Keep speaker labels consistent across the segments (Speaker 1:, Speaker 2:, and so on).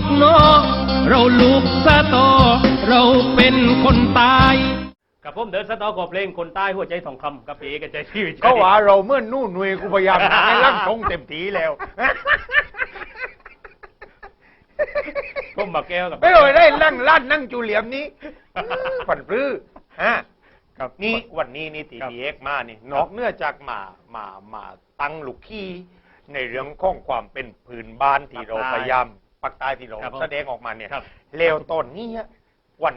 Speaker 1: กนอเราลูกสะตอ เราเป็นคนตาย
Speaker 2: กับผมเดินสตอกบเพลงคนใต้หัวใจทองคำกับเอกับใจชีวิต
Speaker 3: ก็ว่าเราเมื่อนนู่นหน่วยกูพยายามทำให้ร่างทรงเต็มทีแล้ว
Speaker 2: ผมมาแก้วกับ
Speaker 3: ไม่เลยได้นั่งลั่นนั่งจูเหลียมนี้ฝันปลื้อฮะ
Speaker 2: ครับ
Speaker 3: นี่วันนี้นี่ตี
Speaker 2: ครับ
Speaker 3: พีเอ็กมานี่นอกเนื่องจากมามามาตั้งลูกขี้ในเรื่องของความเป็นพื้นบ้านที่เราพยายาม ปักใต้ที่เรา
Speaker 2: ครับผม
Speaker 3: แสดงออกมาเนี่ย
Speaker 2: ครับ
Speaker 3: เลวตอนนี้วัน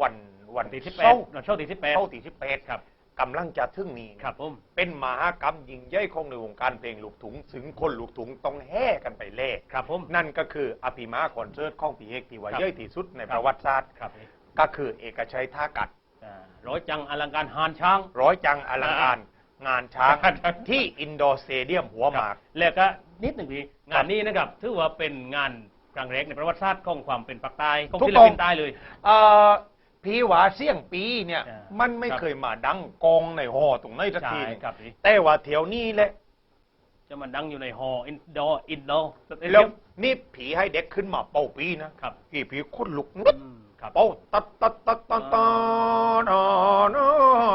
Speaker 3: วันวัน
Speaker 2: ตีที่แป
Speaker 3: เศร้า
Speaker 2: ดเราช่วงตีที่แปด
Speaker 3: เศร้าตีที่แปด
Speaker 2: ครับ
Speaker 3: กำลังจะถึงนี้
Speaker 2: ครับผม
Speaker 3: เป็นมหากรรมยิ่งใหญ่ของในวงการเพลงลูกถุงถึงคนลูกถุงต้องแห่กันไปเล่
Speaker 2: ครับผม
Speaker 3: นั่นก็คืออภิมาคอนเสิร์ตของพีเอกที่ว่า
Speaker 2: ครับ
Speaker 3: ใหญ่ที่สุดใน
Speaker 2: ครับ
Speaker 3: ประวัติศาสตร์
Speaker 2: ครับนี่
Speaker 3: ก็คือเอกชัยท่ากัด
Speaker 2: อ่าร้อยจังอลังการหานช้าง
Speaker 3: ร้อยจังอลังการงานช้าง
Speaker 2: ครับ
Speaker 3: ที่อินดอร์สเตเดียมหัวหมาก
Speaker 2: แล้วก็ นิดหนึ่งพี่งานนี้นะครับถือว่าเป็นงานครั้งแรกในประวัติศาสตร์ของความเป็นปักใต้ของ
Speaker 3: ถูก
Speaker 2: ศิล
Speaker 3: ต้อง
Speaker 2: ปินใต้เลย
Speaker 3: เอ่อพีหวาเสี่ยงปีเนี่ย
Speaker 2: อ่า
Speaker 3: มันไม่
Speaker 2: ครับ
Speaker 3: เคยมาดังกองในหอตรงไหนสัก
Speaker 2: ใช่
Speaker 3: ทีหนึ่ง
Speaker 2: ครับพี่
Speaker 3: แต่ว่าแถวนี้แหละ
Speaker 2: จะมาดังอยู่ในฮออินดอร์อินดอร์
Speaker 3: แล้วนี่ผีให้เด็กขึ้นมาเป่าปีนะครับพี่ผีคนลุกนิด
Speaker 2: ครับ
Speaker 3: เป่าตัดตัดตัดตัดตัดนอนอ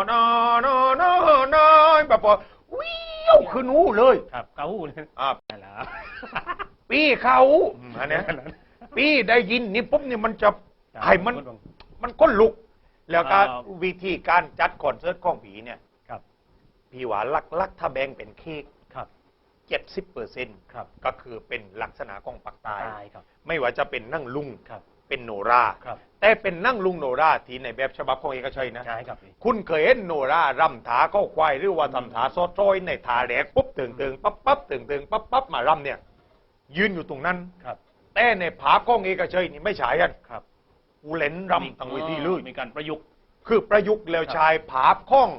Speaker 3: นอนอนอนอนแบบว่าวิ่งขึ้นหูเลย
Speaker 2: ครับเก้าหูเลย
Speaker 3: อ่า
Speaker 2: แล้ว
Speaker 3: ปีเขาอันเนี้ยปีได้ยินนี่ปุ๊บนี่มันจะให้มันมันก้นลุก แล้วก็
Speaker 2: อ่า
Speaker 3: วิธีการจัดคอนเสิร์ตของผีเนี่ย
Speaker 2: ครับ
Speaker 3: พี่ว่าลักลักๆถ้าแบ่งเป็นเค้ก
Speaker 2: ครับ
Speaker 3: เจ็ดสิบเปอร์เซ็นต์
Speaker 2: ครับ
Speaker 3: ก็คือเป็นลักษณะของปักใต้
Speaker 2: ตายครับ
Speaker 3: ไม่ว่าจะเป็นนั่งลุง
Speaker 2: ครับ
Speaker 3: เป็นโนรา
Speaker 2: ครับ
Speaker 3: แต่เป็นนั่งลุงโนราที่ในแบบฉบับของเอกชัยนะ
Speaker 2: ใช่ครับพี่
Speaker 3: คุณเคยเห็นโนรารำถาเข้าควายหรือว่าทำถาซอดจ้อยในถาแหลกปุ๊บตึงตึงปั๊บปั๊บตึงตึงปั๊บปั๊บมารำเนี่ย ยืนอยู่ตรงนั้น
Speaker 2: ครับ
Speaker 3: แต่ในผาก้องเอกชัยนี่ไม่ฉายกัน
Speaker 2: ครับ
Speaker 3: กูเล่นรำตั้งเวทีเลย
Speaker 2: มีการประยุกต์
Speaker 3: คือประยุกต์แล้วชายผาข้อง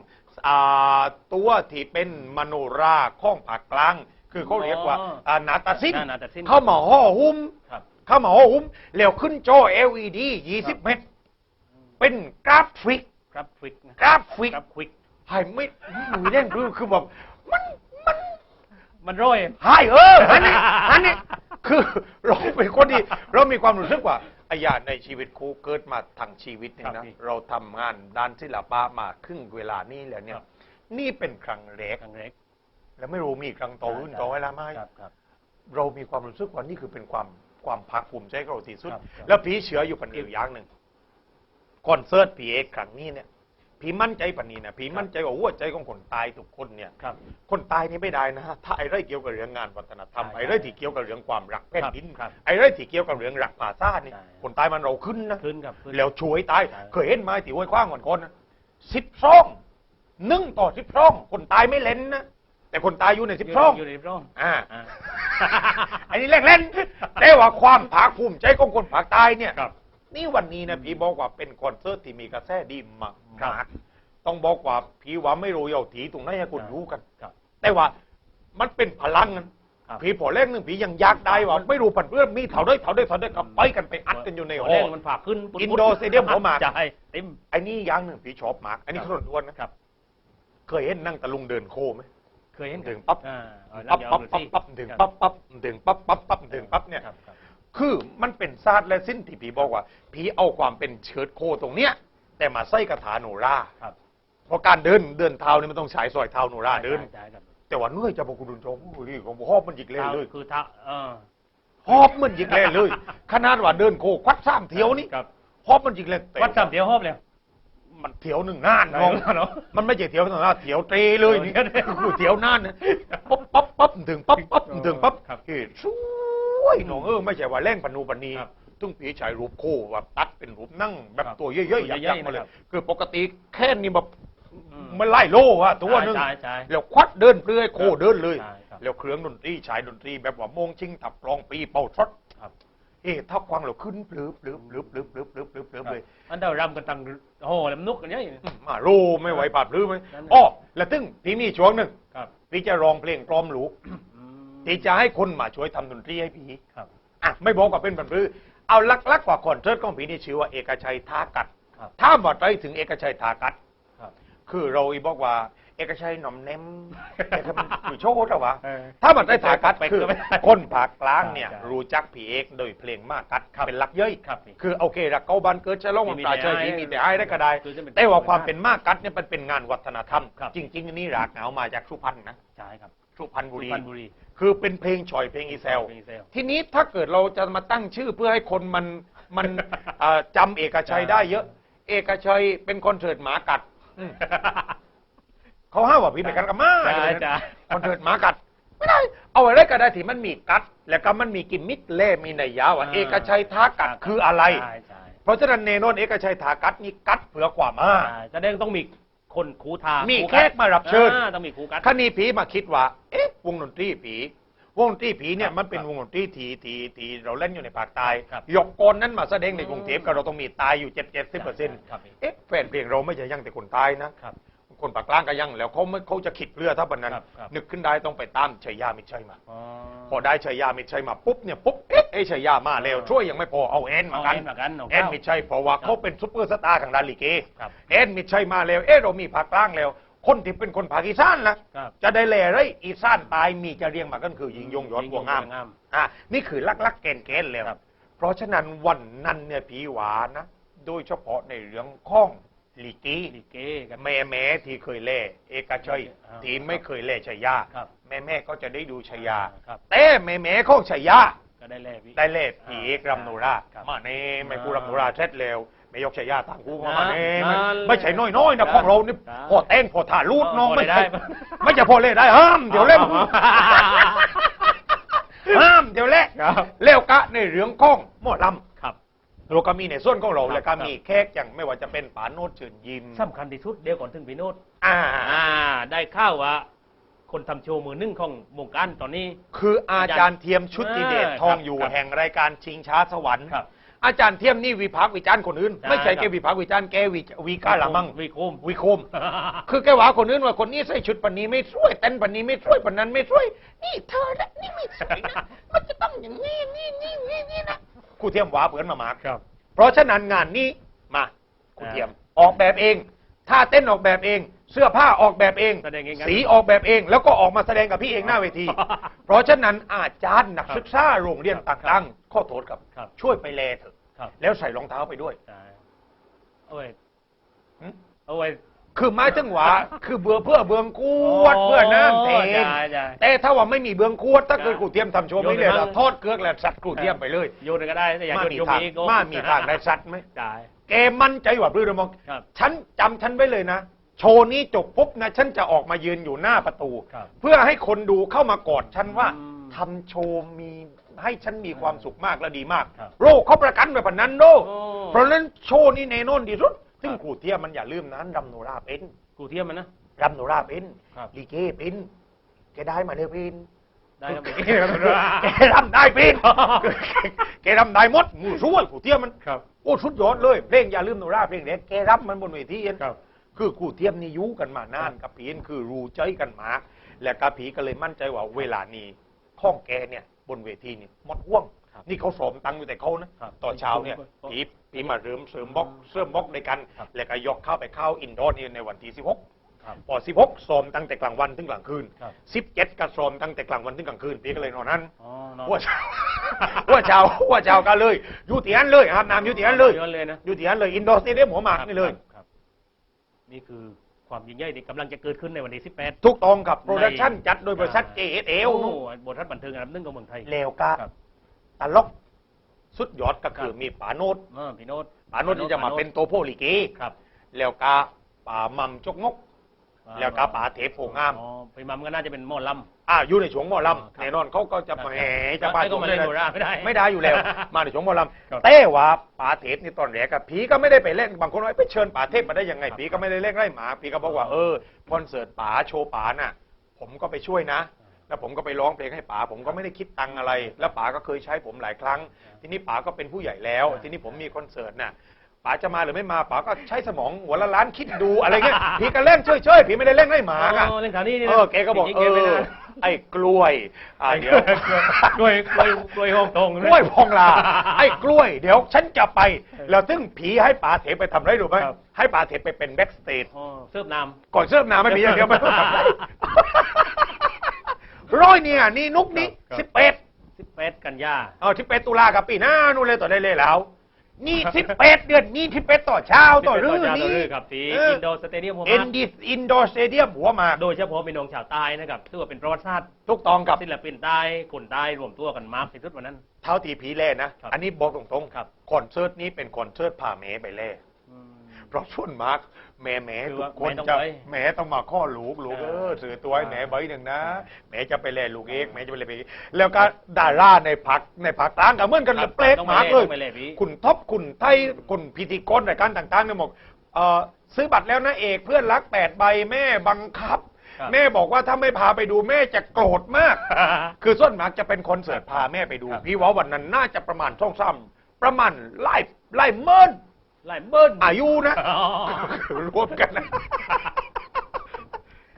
Speaker 3: อ่าตัวที่เป็นมโนราข้องผากกลาง คือเขาเรียกว่า
Speaker 2: อ๋ออ่า
Speaker 3: นาตาสิน
Speaker 2: นานาตาสิน
Speaker 3: เข้ามาห่อหุ้ม
Speaker 2: ครับ
Speaker 3: เข้ามาห่อหุ้มแล้วขึ้นจอ LED 20 เมตร เป็นกราฟิก
Speaker 2: ครับควิกนะ
Speaker 3: กราฟิก
Speaker 2: ครับควิก
Speaker 3: ให้ไม่หนูเล่นคือคือแบบมันมัน
Speaker 2: มันร้อย
Speaker 3: หายเอออันนี้อันนี้คือเราเป็นคนที่เรามีความรู้สึกว่าไอ้ยาในชีวิตครูเกิดมาทั้งชีวิตเนี่ย
Speaker 2: ครั
Speaker 3: นะ
Speaker 2: บพี่
Speaker 3: เราทำงานด้านศิลปะมาครึ่งเวลานี้แล้วเนี่
Speaker 2: ค
Speaker 3: ย
Speaker 2: รับ
Speaker 3: นี่เป็นครั้งแรก
Speaker 2: ครั้งแรก
Speaker 3: แล้วไม่รู้มีครั้งต่อรุ่นต่อเวลาไหม
Speaker 2: ครับครับ
Speaker 3: เรามีความรู้สึกว่านี่คือเป็นความ ความภาคภูมิใจของเราที่สุด
Speaker 2: ครับครับ
Speaker 3: แล้วผีเชื่ออยู่ปันเดียวอย่างหนึ่งคอนเสิร์ตผีเอกครั้งนี้เนี่ยผีมั่นใจปันนี้นะผีมั่นใจว่าหัวใจของคนตายทุกคนเนี่ย
Speaker 2: ครับ
Speaker 3: คนตายนี่ไม่ได้นะฮะถ้าไอ้เรื่องเกี่ยวกับเรื่องงานวัฒนธรรม
Speaker 2: ใช่
Speaker 3: ไอ้เรื่องที่เกี่ยวกับเรื่องความรักแผ่นดิน
Speaker 2: ครับ
Speaker 3: ไอ้เรื่องที่เกี่ยวกับเรื่องรักภาษานี่
Speaker 2: ใช่
Speaker 3: คนตายมันเราขึ้นนะ
Speaker 2: ขึ้นครับขึ้น
Speaker 3: แล้วช่วยตาย
Speaker 2: ใช่
Speaker 3: เคยเห็นไหมที่ห้วยขว้างก่อนคนสิบช่องหนึ่งต่อสิบช่อง คนตายไม่เล่นนะแต่คนตายอยู่ในสิบช่อง
Speaker 2: อยู่ในร่อง
Speaker 3: อ่า
Speaker 2: อ่า
Speaker 3: อันนี้เล่นเล่นๆแต่ว่าความภาคภูมิใจของคนภาคใต้เนี่ย
Speaker 2: ครับ
Speaker 3: นี่วันนี้นะพี่บอกว่าเป็นคอนเสิร์ตที่มีกระแสดีมาก
Speaker 2: ครับ
Speaker 3: มากต้องบอกว่าพี่ว่าไม่รู้เยาถีตรงไหนให้คุณรู้กัน
Speaker 2: ครับ
Speaker 3: แต่ว่ามันเป็นพลังนั้น
Speaker 2: ครับ
Speaker 3: ผีพอเล่นหนึ่งผียังอยากได้ว่าไม่รู้ผันเพื่อนมีเท่าได้เท่าได้เท่าได้กับไปกันไปอัดกันอยู่ในห
Speaker 2: หัว
Speaker 3: อ
Speaker 2: แดงมันผ่าขึ้นปุ๊บ
Speaker 3: อินโดสเตเดียมหัวหมาก
Speaker 2: ใช่เต็ม
Speaker 3: ไอ้นี่อย่างหนึ่งผีชอบมาก อันนี้
Speaker 2: ครับ
Speaker 3: ขนด้วนนะครับ เคยเห็นนั่งตะลุงเดินโคไหม
Speaker 2: เค ยเห็น
Speaker 3: ถึงปั๊บ
Speaker 2: อ่าเอา
Speaker 3: ปั๊บ
Speaker 2: แล้ว
Speaker 3: ปั๊บ
Speaker 2: เดี๋ยว
Speaker 3: ปั๊บ
Speaker 2: เอา
Speaker 3: ปั๊บถึง
Speaker 2: ครับ
Speaker 3: ปั๊บปั๊บถึงปั๊บปั๊บปั๊บถึงปั๊บเนี่ย
Speaker 2: ครับครับ
Speaker 3: คือมันเป็นศาสตร์และสิ้นที่ผีบอกว่าผีเอาความเป็นเชิดโคตรงเนี้ยแต่มาใส่กระถาโนรา
Speaker 2: ครับ
Speaker 3: เพราะการเดินเดินเท้านี่มันต้องใช้สอยเท้าโนราเดิน
Speaker 2: ใช่ใช่ครับ
Speaker 3: แต่ว่าเหนื่อยจะบอกคุณดุนจงโอ้ยของหอบมันหยิกเล่นเลย
Speaker 2: คือถ้าเออ
Speaker 3: หอบมันหยิกเล่นเลยขนาดว่าเดินโคควัดสามเที่ยวนี่
Speaker 2: ครับ
Speaker 3: หอบมันหยิกเล่นแต่
Speaker 2: วัดสามเดียวหอบเลย
Speaker 3: มันเที่ยวหนึ่งน่านน้อง
Speaker 2: เนาะ
Speaker 3: มันไม่ใช่เที่ยวหนึ่งน่านเที่ยวเตรเลยนี่
Speaker 2: เที่ยวเตร
Speaker 3: คือเที่ยวน่านนะปั๊บปั๊บปั๊บถึงปั๊บปั๊บถึงปั๊บ
Speaker 2: ครับ
Speaker 3: เฮ้ยสวยน้องเออไม่ใช่ว่าแร่งปนูปนี
Speaker 2: ครับ
Speaker 3: ตุ้งผีฉายรูปโคแบบตัดเป็นรูปนั่งแบบ
Speaker 2: ครับ
Speaker 3: ตัวเยอะๆ
Speaker 2: ตัว
Speaker 3: ยั
Speaker 2: ใหญ่
Speaker 3: กษ์ๆมาเลย
Speaker 2: นะครับ
Speaker 3: คือปกติแค่นี้แบบ
Speaker 2: อืม
Speaker 3: มันไล่โลอะตัวหนึง
Speaker 2: ใช่ใช่
Speaker 3: แล้วควัดเดินเปลือยโคเดินเลย
Speaker 2: ใช่ครับ
Speaker 3: แล้วเครื่องดนตรีฉายดนตรีแบบว่าโมงชิงถับกลองปีเป่าช็อต
Speaker 2: ครับ
Speaker 3: เอ๊ะถ้าควังเราขึ้นปลื้บปลื้บปลื้บปลื้บปลื้บปลื้บปลื้บปลื้บเลย
Speaker 2: อันเดารำกันตังโอ้โหแล้วนุกกันเนี้ย
Speaker 3: อืมมาโลไม่ไหวปาดปลื้บไหม
Speaker 2: นั่นน่ะ
Speaker 3: อ้อแล้วตึ้งพี่มีช่วงหนึ่ง
Speaker 2: ครับ
Speaker 3: พี่จะร้องเพลงกลอมหลู
Speaker 2: อืม
Speaker 3: ที่จะให้คนมาช่วยทำดนตรีให้พี่
Speaker 2: ครับ
Speaker 3: อะไม่บอกว่าเป็นปันปลื้อเอาลักๆกว่าคอนเสิร์ตของพี่นี่ชื่อว่าเอกชัยทากัด
Speaker 2: ครับ
Speaker 3: ถ้ามาใจถึงเอกชัยทากัด
Speaker 2: ครับ
Speaker 3: คือเราอีบอกว่า เอกชัยหน่อมเน้มแต่ทำไมอยู่โชว์หรอวะ
Speaker 2: เออ
Speaker 3: ถ้ามันได้ถากัด
Speaker 2: ไป
Speaker 3: คือ
Speaker 2: ก็ไม่ได้
Speaker 3: คนภาคกลางเนี่ย
Speaker 2: ใช่ใช่
Speaker 3: รู้จักผีเอกโดยเพลงมากกัด
Speaker 2: ครับ
Speaker 3: เป็นหลักเย้ย
Speaker 2: ครับพี่
Speaker 3: คือโอเคละเกาบันเกิดฉลองวันปลาเชย
Speaker 2: มี
Speaker 3: ผี
Speaker 2: แต่
Speaker 3: มีแต่ไอ้ได้ก็ได้
Speaker 2: คือจะเป็น
Speaker 3: แต่ว่าความเป็นมากกัดเนี่ยมันเป็นงานวัฒนธรรม
Speaker 2: ครับ
Speaker 3: จริงๆอันนี้รากเหงามาจากสุพรรณนะ
Speaker 2: ใช่ครับ
Speaker 3: สุพรรณบุ
Speaker 2: สุ
Speaker 3: รี
Speaker 2: พรรณบุรี
Speaker 3: คือเป็นเพลงฉ่อยเพลงอีเซล
Speaker 2: เพลงอีเซล
Speaker 3: ทีนี้ถ้าเกิดเราจะมาตั้งชื่อเพื่อให้คนมันมัน เอ่อจำเอกชัยได้เยอะ เอกชัยเป็นคอนเสิร์ตหมากัด อืมเขาห้าว่าพี่ไปกันกับหมา
Speaker 2: ใช่ใช่
Speaker 3: คอนเสิร์ตหมากัด ไม่ได้ เอาอะไรก็ได้ที่มันมีกัด แล้วก็มันมีกิมมิคเล่มีนัยยะว่า
Speaker 2: อ่า
Speaker 3: เอกชัยท้ากัดคืออะไร
Speaker 2: ใช่ใช่
Speaker 3: เพราะฉะนั้นเนโนนเอกชัยท้ากัดนี่กัดเผื่อความมา
Speaker 2: ใช่แสดงต้องมีคนคูทา
Speaker 3: มี
Speaker 2: มี
Speaker 3: แขกมารับเชิญ
Speaker 2: ต้องมีครูกัด
Speaker 3: คณีผีมาคิดว่า เอ๊ะ วงดนตรีผี วงดนตรีผีเนี่ยมันเป็นวงดนตรีที่ที่ที่เราเล่นอยู่ในภาคใต้
Speaker 2: ครับ
Speaker 3: ยกกรนั้นมาแสดงในกรุงเทพก็เราต้องมีตายอยู่เจ็ดเจ็ดสิบเปอร์เซ็นต์
Speaker 2: ครับ
Speaker 3: เอ๊ะแฟนเพลงเราไม่ใช่ยังแต่คนตายนะ
Speaker 2: ครับ
Speaker 3: คนปากกลางก็ยังแล้วเขาไม่เขาจะคิดเพื่อถ้าบันนั้น
Speaker 2: ครับครับ
Speaker 3: นึกขึ้นได้ต้องไปตามชัยยามิตรชัยมา
Speaker 2: อ๋อ
Speaker 3: พอได้ชัยยามิตรชัยมาปุ๊บเนี่ยปุ๊บเอ๊ะไอ้ชัยยามาแล้ว
Speaker 2: อ๋อ
Speaker 3: ช่วยยังไม่พอเอาเอ็นมา
Speaker 2: เอา
Speaker 3: กัน
Speaker 2: เอ็นมากันเอา
Speaker 3: เอ็น
Speaker 2: เข้า
Speaker 3: มิตรชัยเพราะว่าเขาเป็นซุปเปอร์สตาร์ทางด้านลิเก
Speaker 2: ครับ
Speaker 3: เอ็นมิตรชัยมาแล้วเอ๊ะเรามีภาคกลางแล้ว คนที่เป็นคนภาคอีสานนะ
Speaker 2: ครับ
Speaker 3: จะได้แลไรอีสานตายมีจะเรียงมากันคือยิงยงยอด
Speaker 2: ยิง
Speaker 3: บัวงาม
Speaker 2: บัวงาม
Speaker 3: อะนี่คือลักลักๆแกนแกนๆแล้ว
Speaker 2: ครับ
Speaker 3: เพราะฉะนั้นวันนั้นเนี่ยผีหวานนะ โดยเฉพาะในเรื่องข้องลิกี
Speaker 2: ลิเกกัน
Speaker 3: แม่แม่ที่เคยเล่เอกชัย
Speaker 2: อ่า
Speaker 3: ที่ไม่เคยเล่ชายา
Speaker 2: ครับ
Speaker 3: แม่แม่ก็จะได้ดูชายา
Speaker 2: ครับ
Speaker 3: แต่แม่แม่ของชายา
Speaker 2: ก็ได้แล่พี่
Speaker 3: ได้เล่ผีเอกรำโนรา
Speaker 2: ครับ
Speaker 3: มาเน่ไม่
Speaker 2: อ่า
Speaker 3: กูรำโนราเสร็จแล้ว ไม่ยกชายาต่างกูก็
Speaker 2: นะ
Speaker 3: มาเน่
Speaker 2: นั่น
Speaker 3: ไม่ใช่น้อยๆนะ
Speaker 2: ได้
Speaker 3: ของเรานี่
Speaker 2: ได้
Speaker 3: พอเต้นพอถ่ารูดน้อง
Speaker 2: พอ
Speaker 3: ไม่
Speaker 2: ได้
Speaker 3: ใช่
Speaker 2: ได้
Speaker 3: ไม่ใช่พอเล่ได้ห้ามเดี๋ยวเล่นห้ามเดี๋ยวแลก
Speaker 2: ครับ
Speaker 3: เล้วกะในเรื่องข้องหมอล
Speaker 2: ครับำ
Speaker 3: เราก็มีในส่วนของเรา
Speaker 2: ครับ
Speaker 3: แล้วก็
Speaker 2: ครับ
Speaker 3: มีแขกอย่างไม่ว่าจะเป็นป๋าโนดเชิญยิ้ม
Speaker 2: สำคัญที่สุดเดี๋ยวก่อนถึงพี่โนต
Speaker 3: อ่า
Speaker 2: อ่า ได้ข่าวว่าคนทำโชว์มือหนึ่งของวงการตอนนี้
Speaker 3: คืออาจารย์เทียมชุติเดช
Speaker 2: เออ
Speaker 3: ทองอยู่
Speaker 2: ครับ
Speaker 3: แห่งรายการชิงช้าสวรรค์
Speaker 2: ครับ
Speaker 3: อาจารย์เทียมนี่วิพากษ์วิจารณ์คนอื่น
Speaker 2: ใช่
Speaker 3: ไม่ใช่
Speaker 2: ครับ
Speaker 3: แกวิพากษ์วิจารณ์แกวิวิกาละมั่ง
Speaker 2: วิโคม
Speaker 3: วิโคม คือแกว่าคนอื่นว่าคนนี้ใส่ชุดปันนี้ไม่สวยเต้นปันนี้ไม่สวยปันนั้นไม่สวย นี่เธอนะนี่ไม่สวยนะมันจะต้องอย่างนี้นี่นี่นี่นี่นะครูเทียมว่าเผื่อนมามาก
Speaker 2: ครับ
Speaker 3: เพราะฉะนั้นงานนี้มาครูเทียมออกแบบเองท่าเต้นออกแบบเอง เสื้อผ้าออกแบบเอง
Speaker 2: แสดงเองกัน
Speaker 3: สีออกแบบเอง แล้วก็ออกมาแสดงกับพี่เองหน้าเวที เพราะฉะนั้นอาจารย์นักศึกษาโรงเรียนต่างๆ ข้อโทษครับ
Speaker 2: ครับ
Speaker 3: ช่วยไปแลเถอะ
Speaker 2: ครับ
Speaker 3: แล้วใส่รองเท้าไปด้วย
Speaker 2: ใช่เอาไว้
Speaker 3: หึ
Speaker 2: เอาไว้
Speaker 3: คือไม้จังหวะคือเบื่อเพื่อเบืองกวดเพื่อน้ำเทง
Speaker 2: ใช่ใช่
Speaker 3: แต่ถ้าว่าไม่มีเบืองกวดถ้าเกิด
Speaker 2: ใช่
Speaker 3: กูเทียมทำโชว์ไม่เลย
Speaker 2: โยนไป
Speaker 3: เรา
Speaker 2: บ้าง
Speaker 3: ทอดเกลือกแล้วสัตว์กูเทียมไปเลย
Speaker 2: โยนก็ได้แต่อย่า
Speaker 3: มา
Speaker 2: โยน
Speaker 3: มี
Speaker 2: โยน
Speaker 3: ทาง
Speaker 2: อีกโอ้
Speaker 3: มามีทางได้สัตว์ไหม
Speaker 2: ได้
Speaker 3: แกมั่นใจว่าพลือมอง
Speaker 2: ครับ
Speaker 3: ฉันจำฉันไว้เลยนะ โชว์นี้จบปุ๊บนะ ฉันจะออกมายืนอยู่หน้าประตู
Speaker 2: ครับ
Speaker 3: เพื่อให้คนดูเข้ามากอดฉันว่า
Speaker 2: อืม
Speaker 3: ทำโชว์มี ให้ฉันมีความสุขมากและดีมาก
Speaker 2: ครับ
Speaker 3: โรคเขาประกันแบบนั้นโรค
Speaker 2: โอ้
Speaker 3: เพราะฉะนั้นโชว์นี้แน่นอนที่สุด ซึ่ง
Speaker 2: ครับ
Speaker 3: ครูเทียมมันอย่าลืมนะรำโนราเป็น
Speaker 2: กูเทียมมันนะ
Speaker 3: รำโนราเป็น
Speaker 2: ครับ
Speaker 3: ลีเกเป็นแกได้มาเร็วเป็น
Speaker 2: ได้ครับ
Speaker 3: แกรำได้เป็นแกรำได้หมดงูช่วยครูเทียมมัน
Speaker 2: ครับ
Speaker 3: โอ้สุดยอดเลยเพลงอย่าลืมโนราเพลงเด็กแกรับมันบนเวทีเอง
Speaker 2: ครับ
Speaker 3: คือกูเทียมนี่อยุกันมานานกับผีนคือรู้ใจกันมา และกับผีก็เลยมั่นใจว่าเวลานี้ข้องแกเนี่ย บนเวทีนี่หมดห่วง
Speaker 2: ครับ
Speaker 3: นี่เขาสอมตังค์อยู่แต่เขานะครับตอนเช้าเนี่ย
Speaker 2: ครับ
Speaker 3: ผีผีมาเริ่มเสริมบล็อกเสริมบล็อกในกัน
Speaker 2: ครับ
Speaker 3: แล้วก็ยกเข้าไปเข้าอินดอร์นี่ในวันที่16
Speaker 2: ครับ
Speaker 3: พอ16ซ้อมตั้งแต่กลางวันถึงกลางคืน
Speaker 2: ครับ
Speaker 3: 17ก็ซ้อมตั้งแต่กลางวันถึงกลางคืนพี่ก็เลยนอนนั้น
Speaker 2: อ๋อเนาะ
Speaker 3: ว่าเช้า ว่าเช้าว่าเช้ากันเลยอยู่ที่นั้นเลยอาบน้ำอยู่ที่นั้นเลย
Speaker 2: ย้อนเลยนะ
Speaker 3: อยู่ที่นั้นเลยอินดอร์สเตเดียมหัวหมากนี่เลย
Speaker 2: ครับครับนี่คือ ความยิ่งใหญ่ที่กำลังจะเกิดขึ้นในวันที่ 18
Speaker 3: ทุกตองกับโปรดักชั่นจัดโดยบริษัท JSL
Speaker 2: โอ้
Speaker 3: นู่น
Speaker 2: บททัศน์บันเทิงอันดับหนึ่งของเมืองไทย
Speaker 3: เลวกะ
Speaker 2: ครับ
Speaker 3: ตลกสุดยอดก็คือ
Speaker 2: ครับ
Speaker 3: มีป๋าโนด
Speaker 2: อ่าพี่โน้ต
Speaker 3: ป๋าโนดที่จะมาเป็นตัวโพลิเก
Speaker 2: ครับ
Speaker 3: แล้วกะป๋ามัมจกงก แล้วก็ป๋าเทพโพงาม
Speaker 2: อ๋อพี่มัมก็น่าจะเป็นหม้อลำ
Speaker 3: อ่าอยู่ในช่วงหมอ
Speaker 2: ครั
Speaker 3: ลำ
Speaker 2: บ
Speaker 3: แน่นอนเขาก็จะ
Speaker 2: ครับ
Speaker 3: แหมจะมา
Speaker 2: ไม่ก็มาเล่นโนราไม่ได้
Speaker 3: ไม่ได้อยู่แล้ว มาในช่วงหมอล
Speaker 2: ครับำ
Speaker 3: แต่ว่าป๋าเทพนี่ตอนแรกกับผีก็ไม่ได้ไปเล่นบางคนว่าไปเชิญป๋าเทพมาได้ยังไง
Speaker 2: ครับ
Speaker 3: ผีก็ไม่ได้เล่นไร่หมาผีก็บอกว่าเออคอนเสิร์ตป๋าโชว์ป๋าน่ะ ผมก็ไปช่วยนะแล้วผมก็ไปร้องเพลงให้ป๋าผมก็ไม่ได้คิดตังค์อะไร แล้วป๋าก็เคยใช้ผมหลายครั้ง ทีนี้ป๋าก็เป็นผู้ใหญ่แล้ว ทีนี้ผมมีคอนเสิร์ตน่ะ ป๋าจะมาหรือไม่มาป๋าก็ใช้สมองหัวละล้านคิดดูอะไรเงี้ยพี่ก็เล่นช่วยๆพี่ไม่ได้เล่นให้หมาอะ
Speaker 2: อ๋อเล่นแถวนี้นี่
Speaker 3: เอ
Speaker 2: นะ
Speaker 3: อแกก็บอก
Speaker 2: จริงๆ
Speaker 3: เอ
Speaker 2: แกไม่
Speaker 3: อ
Speaker 2: น่า
Speaker 3: ไอ้กล้วยอ่าเดี๋ยว
Speaker 2: กล้วยกล้วยกล้วยห้องตรง
Speaker 3: กล้วยพองลา ไอ้กล้วยเดี๋ยวฉันจะไป แล้วซึ่งผีให้ป๋าเถไปทำไรรู้ไหม
Speaker 2: ครับ
Speaker 3: ให้ป๋าเถไปเป็นแบ็กสเตจ
Speaker 2: อ๋อเสิร์ฟน้
Speaker 3: ก่อนเสื้อหนาไม่มีอย่างเดียวไม่ต้องทำอะไรร้อยเนี่ย นี่นุกนี้
Speaker 2: ครับ
Speaker 3: สิบเอ็ดำ
Speaker 2: สิบแปดกันยา
Speaker 3: เอาที่เป็ดตุลากับปีหน้านู่นเลยต่อได้เลยแล้ว นี่สิบเป็ดเดือนนี้ที่เป็ดต่อเช้าต่อรื่อ
Speaker 2: ต่อ
Speaker 3: นี่
Speaker 2: รื่อครับที่
Speaker 3: เออ
Speaker 2: อินโดสเตเดียมหัวห
Speaker 3: เอ็น
Speaker 2: มาก
Speaker 3: ดิสอินโดสเตเดียมหัวหมาก
Speaker 2: โดยเฉพาะเป็นน้องชาวใต้นะครับถือว่าเป็นประวัติศาสตร์
Speaker 3: ทุกตองกับ
Speaker 2: ศิลปินใต้คนใต้รวมตัวกันมากที่สุดวันนั้น
Speaker 3: เท้าตีผีเล่นะ
Speaker 2: ครับ
Speaker 3: อันนี้บอกตรงๆ
Speaker 2: ครับ
Speaker 3: คอนเสิร์ตนี้เป็นคอนเสิร์ตพาเมไปเล่
Speaker 2: อืม
Speaker 3: เพราะส่วนมากแม่แม่
Speaker 2: คือ
Speaker 3: ทุ
Speaker 2: ว่าก
Speaker 3: คน
Speaker 2: แม่ต้อง
Speaker 3: จะ
Speaker 2: ไป
Speaker 3: แม่ต้องมาข้อลูกลูก
Speaker 2: เอ
Speaker 3: เอ
Speaker 2: อ
Speaker 3: อสื่อตัวให้
Speaker 2: อ่า
Speaker 3: แม่ใบหนึ่งนะ
Speaker 2: อ่า
Speaker 3: แม่จะไปเล่นลูกเอกแม่จะไปเล่นไปแล้วก็ดาราในพักในพักต่างกันเหมือนกัน
Speaker 2: ครับ
Speaker 3: เปลก
Speaker 2: ต้อง
Speaker 3: มาก
Speaker 2: ไป
Speaker 3: เล
Speaker 2: เล่
Speaker 3: ย
Speaker 2: ต้องไปเล่พี่
Speaker 3: คุณท็อปคุณไทยคุณพิธีกรรายการต่างๆเนี่ยบอกเอ่อซื้อบัตรแล้วนะเอกเพื่อนรักแปดใบแม่บังคับ
Speaker 2: ครับ
Speaker 3: แม่บอกว่าถ้าไม่พาไปดูแม่จะโกรธมาก คือส่วนมากจะเป็นคอนเสิร์ตพาแม่ไปดู
Speaker 2: ครับ
Speaker 3: พี่ว่าวันนั้นน่าจะประมาณช่องซ้ำประมาณไล่ไล่เมิน
Speaker 2: ไล่เบิ้ล
Speaker 3: อายุนะ
Speaker 2: อ๋อ
Speaker 3: รวมกันนะ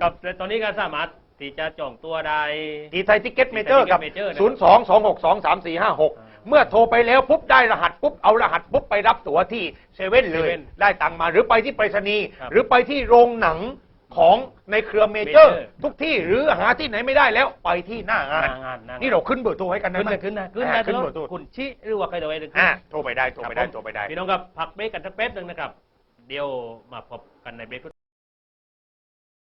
Speaker 2: กับตอนนี้ก็สามารถที่จะจองตัวได้
Speaker 3: ทีไทยทิกเก็ตเมเจอร์ครับ
Speaker 2: Ticket Major นะ
Speaker 3: 0 2 2 6 2 3 4 5
Speaker 2: อ่า
Speaker 3: 6เมื่อโทรไปแล้วปุ๊บได้รหัสปุ๊บเอารหัสปุ๊บไปรับตั๋วที่เซเว่นเลย
Speaker 2: เซเว่น
Speaker 3: ได้ตังค์มาหรือไปที่ไปรษณีย์
Speaker 2: ครับ
Speaker 3: หรือไปที่โรงหนัง ของในเครือเมเจอร์
Speaker 2: Major
Speaker 3: ทุกที่หรือหาที่ไหนไม่ได้แล้วไปที่หน้างาน
Speaker 2: หน้างานหน้างาน
Speaker 3: นี่เราขึ้นเบอร์โทรให้กันนะ
Speaker 2: ขึ้น
Speaker 3: ไหม
Speaker 2: นะขึ้นนะขึ้น
Speaker 3: อ่า
Speaker 2: นะ
Speaker 3: ขึ้นเบอร์โทร
Speaker 2: คุณชิหรือว่าใครเดาไว้หรือขึ้น
Speaker 3: อ่าโทรไปได้โทรไปได้
Speaker 2: ครับผม
Speaker 3: โทรไปได้
Speaker 2: พี่น้องครับพักเบรกกันสักแป๊บหนึ่งนะครับ เดี๋ยวมาพบกันในเบรก